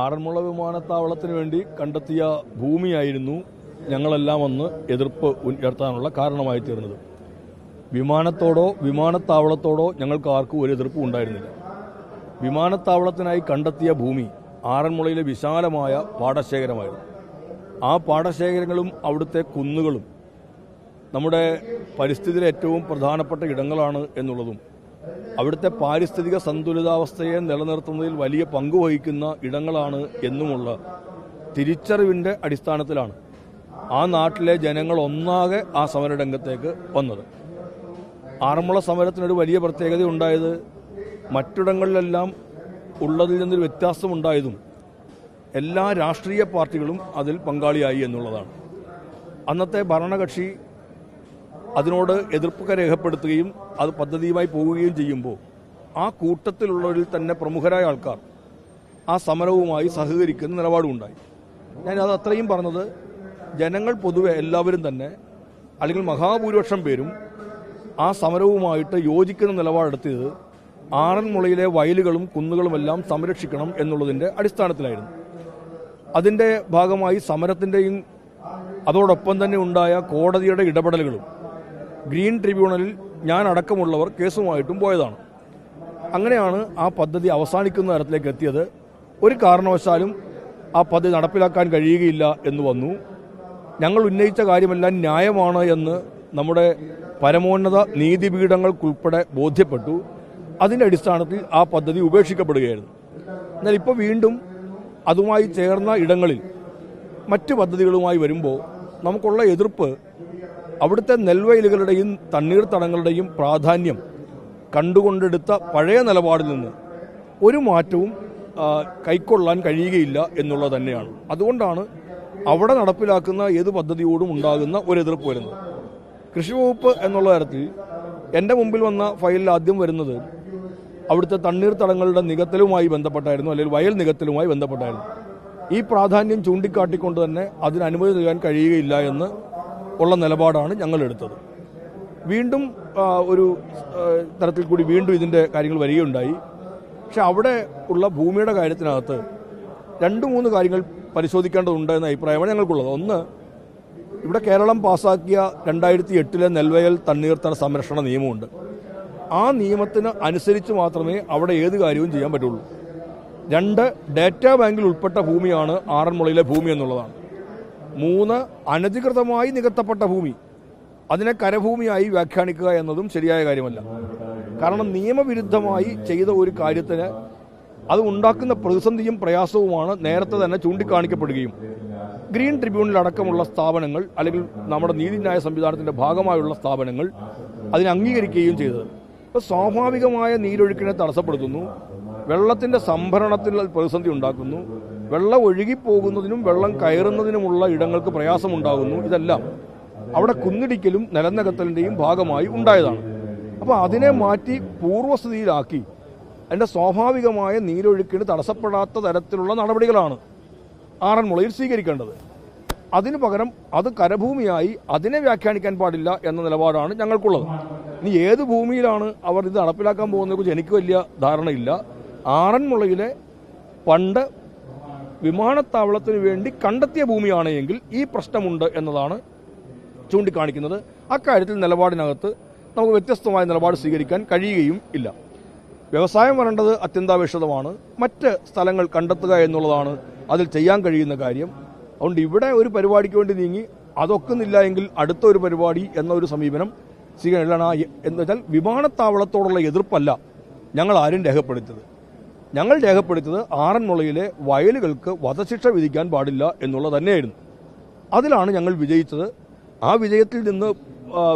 ആറന്മുള വിമാനത്താവളത്തിന് വേണ്ടി കണ്ടെത്തിയ ഭൂമിയായിരുന്നു ഞങ്ങളെല്ലാം അന്ന് എതിർപ്പ് ഉയർത്താനുള്ള കാരണമായി തീർന്നത്. വിമാനത്തോടോ വിമാനത്താവളത്തോടോ ഞങ്ങൾക്ക് ആർക്കും ഒരു എതിർപ്പും ഉണ്ടായിരുന്നില്ല. വിമാനത്താവളത്തിനായി കണ്ടെത്തിയ ഭൂമി ആറന്മുളയിലെ വിശാലമായ പാടശേഖരമായിരുന്നു. ആ പാടശേഖരങ്ങളും അവിടുത്തെ കുന്നുകളും നമ്മുടെ പരിസ്ഥിതിയിലെ ഏറ്റവും പ്രധാനപ്പെട്ട ഇടങ്ങളാണ് എന്നുള്ളതും അവിടുത്തെ പാരിസ്ഥിതിക സന്തുലിതാവസ്ഥയെ നിലനിർത്തുന്നതിൽ വലിയ പങ്ക് വഹിക്കുന്ന ഇടങ്ങളാണ് എന്നുമുള്ള തിരിച്ചറിവിന്റെ അടിസ്ഥാനത്തിലാണ് ആ നാട്ടിലെ ജനങ്ങൾ ഒന്നാകെ ആ സമരരംഗത്തേക്ക് വന്നത്. ആറന്മുള സമരത്തിനൊരു വലിയ പ്രത്യേകത ഉണ്ടായത് മറ്റിടങ്ങളിലെല്ലാം ഉള്ളതിൽ നിന്നൊരു വ്യത്യാസമുണ്ടായതും എല്ലാ രാഷ്ട്രീയ പാർട്ടികളും അതിൽ പങ്കാളിയായി എന്നുള്ളതാണ്. അന്നത്തെ ഭരണകക്ഷി അതിനോട് എതിർപ്പൊക്കെ രേഖപ്പെടുത്തുകയും അത് പദ്ധതിയുമായി പോവുകയും ചെയ്യുമ്പോൾ ആ കൂട്ടത്തിലുള്ളവരിൽ തന്നെ പ്രമുഖരായ ആൾക്കാർ ആ സമരവുമായി സഹകരിക്കുന്ന നിലപാടുമുണ്ടായി. ഞാൻ അത് അത്രയും പറഞ്ഞത് ജനങ്ങൾ പൊതുവെ എല്ലാവരും തന്നെ അല്ലെങ്കിൽ മഹാഭൂരിപക്ഷം പേരും ആ സമരവുമായിട്ട് യോജിക്കുന്ന നിലപാടെടുത്തത് ആറന്മുളയിലെ വയലുകളും കുന്നുകളും എല്ലാം സംരക്ഷിക്കണം എന്നുള്ളതിന്റെ അടിസ്ഥാനത്തിലായിരുന്നു. അതിന്റെ ഭാഗമായി സമരത്തിന്റെയും അതോടൊപ്പം തന്നെ ഉണ്ടായ കോടതിയുടെ ഇടപെടലുകളും ഗ്രീൻ ട്രിബ്യൂണലിൽ ഞാൻ അടക്കമുള്ളവർ കേസുമായിട്ടും പോയതാണ്. അങ്ങനെയാണ് ആ പദ്ധതി അവസാനിക്കുന്ന തരത്തിലേക്ക് എത്തിയത്. ഒരു കാരണവശാലും ആ പദ്ധതി നടപ്പിലാക്കാൻ കഴിയുകയില്ല എന്ന് വന്നു. ഞങ്ങൾ ഉന്നയിച്ച കാര്യമെല്ലാം ന്യായമാണ് എന്ന് നമ്മുടെ പരമോന്നത നീതിപീഠങ്ങൾക്കുൾപ്പെടെ ബോധ്യപ്പെട്ടു. അതിന്റെ അടിസ്ഥാനത്തിൽ ആ പദ്ധതി ഉപേക്ഷിക്കപ്പെടുകയായിരുന്നു. എന്നാൽ ഇപ്പോൾ വീണ്ടും അതുമായി ചേർന്ന ഇടങ്ങളിൽ മറ്റ് പദ്ധതികളുമായി വരുമ്പോൾ നമുക്കുള്ള എതിർപ്പ് അവിടുത്തെ നെൽവയലുകളുടെയും തണ്ണീർത്തടങ്ങളുടെയും പ്രാധാന്യം കണ്ടുകൊണ്ടെടുത്ത പഴയ നിലപാടിൽ നിന്ന് ഒരു മാറ്റവും കൈക്കൊള്ളാൻ കഴിയുകയില്ല എന്നുള്ളത് തന്നെയാണ്. അതുകൊണ്ടാണ് അവിടെ നടപ്പിലാക്കുന്ന ഏത് പദ്ധതിയോടും ഉണ്ടാകുന്ന ഒരു എതിർപ്പ് വരുന്നത്. കൃഷി വകുപ്പ് എന്നുള്ള തരത്തിൽ എന്റെ മുമ്പിൽ വന്ന ഫയലിൽ ആദ്യം വരുന്നത് അവിടുത്തെ തണ്ണീർത്തടങ്ങളുടെ നികത്തലുമായി ബന്ധപ്പെട്ടായിരുന്നു അല്ലെങ്കിൽ വയൽ നികത്തലുമായി ബന്ധപ്പെട്ടായിരുന്നു. ഈ പ്രാധാന്യം ചൂണ്ടിക്കാട്ടിക്കൊണ്ട് തന്നെ അതിന് അനുമതി നൽകാൻ കഴിയുകയില്ല എന്ന് ഉള്ള നിലപാടാണ് ഞങ്ങൾ എടുത്തത്. വീണ്ടും ഒരു തരത്തിൽ കൂടി വീണ്ടും ഇതിന്റെ കാര്യങ്ങൾ വരികയുണ്ടായി. പക്ഷെ അവിടെ ഉള്ള ഭൂമിയുടെ കാര്യത്തിനകത്ത് രണ്ട് മൂന്ന് കാര്യങ്ങൾ പരിശോധിക്കേണ്ടതുണ്ട് എന്ന അഭിപ്രായമാണ് ഞങ്ങൾക്കുള്ളത്. ഒന്ന് ഇവിടെ കേരളം പാസാക്കിയ രണ്ടായിരത്തി എട്ടിലെ നെൽവയൽ തണ്ണീർത്തട സംരക്ഷണ നിയമമുണ്ട്. ആ നിയമത്തിന് അനുസരിച്ച് മാത്രമേ അവിടെ ഏത് കാര്യവും ചെയ്യാൻ പറ്റുള്ളൂ. രണ്ട് ഡാറ്റാ ബാങ്കിൽ ഉൾപ്പെട്ട ഭൂമിയാണ് ആറന്മുളയിലെ ഭൂമി എന്നുള്ളതാണ്. മൂന്ന് അനധികൃതമായി നികത്തപ്പെട്ട ഭൂമി. അതിനെ കരഭൂമിയായി വ്യാഖ്യാനിക്കുക എന്നതും ശരിയായ കാര്യമല്ല. കാരണം നിയമവിരുദ്ധമായി ചെയ്ത ഒരു കാര്യത്തിന് അത് ഉണ്ടാക്കുന്ന പ്രതിസന്ധിയും പ്രയാസവുമാണ് നേരത്തെ തന്നെ ചൂണ്ടിക്കാണിക്കപ്പെടുകയും. ഗ്രീൻ ട്രിബ്യൂണൽ അടക്കമുള്ള സ്ഥാപനങ്ങൾ അല്ലെങ്കിൽ നമ്മുടെ നീതിന്യായ സംവിധാനത്തിന്റെ ഭാഗമായുള്ള സ്ഥാപനങ്ങൾ അതിനെ അംഗീകരിക്കുകയും ചെയ്തത്. അപ്പോൾ സ്വാഭാവികമായ നീരൊഴുക്കിനെ തടസ്സപ്പെടുത്തുന്നു. വെള്ളത്തിന്റെ സംഭരണത്തിൽ പ്രതിസന്ധി ഉണ്ടാക്കുന്നു. വെള്ളം ഒഴുകിപ്പോകുന്നതിനും വെള്ളം കയറുന്നതിനുമുള്ള ഇടങ്ങൾക്ക് പ്രയാസമുണ്ടാകുന്നു. ഇതെല്ലാം അവിടെ കുന്നിടിക്കലും നിലനികത്തലിന്റെയും ഭാഗമായി ഉണ്ടായതാണ്. അപ്പോൾ അതിനെ മാറ്റി പൂർവസ്ഥിതിയിലാക്കി അതിന്റെ സ്വാഭാവികമായ നീരൊഴുക്കിന് തടസ്സപ്പെടാത്ത തരത്തിലുള്ള നടപടികളാണ് ആറന്മുളയിൽ സ്വീകരിക്കേണ്ടത്. അതിനു പകരം അത് കരഭൂമിയായി അതിനെ വ്യാഖ്യാനിക്കാൻ പാടില്ല എന്ന നിലപാടാണ് ഞങ്ങൾക്കുള്ളത്. ഇനി ഏത് ഭൂമിയിലാണ് അവർ ഇത് നടപ്പിലാക്കാൻ പോകുന്നതിനെക്കുറിച്ച് എനിക്ക് വലിയ ധാരണയില്ല. ആറന്മുളയിലെ പണ്ട് വിമാനത്താവളത്തിന് വേണ്ടി കണ്ടെത്തിയ ഭൂമിയാണ് എങ്കിൽ ഈ പ്രശ്നമുണ്ട് എന്നതാണ് ചൂണ്ടിക്കാണിക്കുന്നത്. അക്കാര്യത്തിൽ നിലപാടിനകത്ത് നമുക്ക് വ്യത്യസ്തമായ നിലപാട് സ്വീകരിക്കാൻ കഴിയുകയും ഇല്ല. വ്യവസായം വരേണ്ടത് അത്യന്താപേക്ഷിതമാണ്. മറ്റ് സ്ഥലങ്ങൾ കണ്ടെത്തുക എന്നുള്ളതാണ് അതിൽ ചെയ്യാൻ കഴിയുന്ന കാര്യം. അതുകൊണ്ട് ഇവിടെ ഒരു പരിപാടിക്ക് വേണ്ടി നീങ്ങി അതൊക്കുന്നില്ല എങ്കിൽ അടുത്ത ഒരു പരിപാടി എന്നൊരു സമീപനം സ്വീകരിക്കണം. എന്ന് വെച്ചാൽ വിമാനത്താവളത്തോടുള്ള എതിർപ്പല്ല ഞങ്ങൾ ആരും രേഖപ്പെടുത്തിയത്. ഞങ്ങൾ രേഖപ്പെടുത്തിയത് ആറന്മുളയിലെ വയലുകൾക്ക് വധശിക്ഷ വിധിക്കാൻ പാടില്ല എന്നുള്ളത് തന്നെയായിരുന്നു. അതിലാണ് ഞങ്ങൾ വിജയിച്ചത്. ആ വിജയത്തിൽ നിന്ന്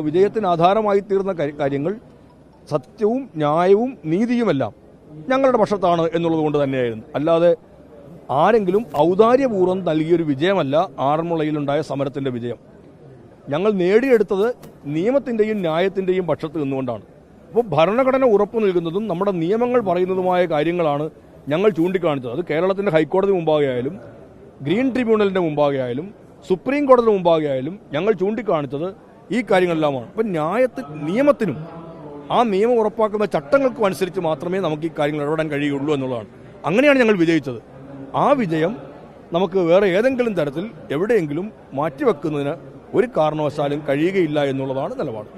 വിജയത്തിന് ആധാരമായി തീർന്ന കാര്യങ്ങൾ സത്യവും ന്യായവും നീതിയുമെല്ലാം ഞങ്ങളുടെ പക്ഷത്താണ് എന്നുള്ളത് കൊണ്ട് തന്നെയായിരുന്നു. അല്ലാതെ ആരെങ്കിലും ഔദാര്യപൂർവം നൽകിയൊരു വിജയമല്ല ആറന്മുളയിലുണ്ടായ സമരത്തിന്റെ വിജയം. ഞങ്ങൾ നേടിയെടുത്തത് നിയമത്തിന്റെയും ന്യായത്തിന്റെയും പക്ഷത്ത് നിന്നുകൊണ്ടാണ്. അപ്പോൾ ഭരണഘടന ഉറപ്പു നൽകുന്നതും നമ്മുടെ നിയമങ്ങൾ പറയുന്നതുമായ കാര്യങ്ങളാണ് ഞങ്ങൾ ചൂണ്ടിക്കാണിച്ചത്. അത് കേരളത്തിന്റെ ഹൈക്കോടതി മുമ്പാകെ ആയാലും ഗ്രീൻ ട്രിബ്യൂണലിന്റെ മുമ്പാകെ ആയാലും സുപ്രീം കോടതി മുമ്പാകെ ആയാലും ഞങ്ങൾ ചൂണ്ടിക്കാണിച്ചത് ഈ കാര്യങ്ങളെല്ലാമാണ്. അപ്പം ന്യായത്തിൽ നിയമത്തിനും ആ നിയമം ഉറപ്പാക്കുന്ന ചട്ടങ്ങൾക്കും അനുസരിച്ച് മാത്രമേ നമുക്ക് ഈ കാര്യങ്ങൾ ഇടപെടാൻ കഴിയുള്ളൂ എന്നുള്ളതാണ്. അങ്ങനെയാണ് ഞങ്ങൾ വിജയിച്ചത്. ആ വിജയം നമുക്ക് വേറെ ഏതെങ്കിലും തരത്തിൽ എവിടെയെങ്കിലും മാറ്റിവെക്കുന്നതിന് ഒരു കാരണവശാലും കഴിയുകയില്ല എന്നുള്ളതാണ് നിലപാട്.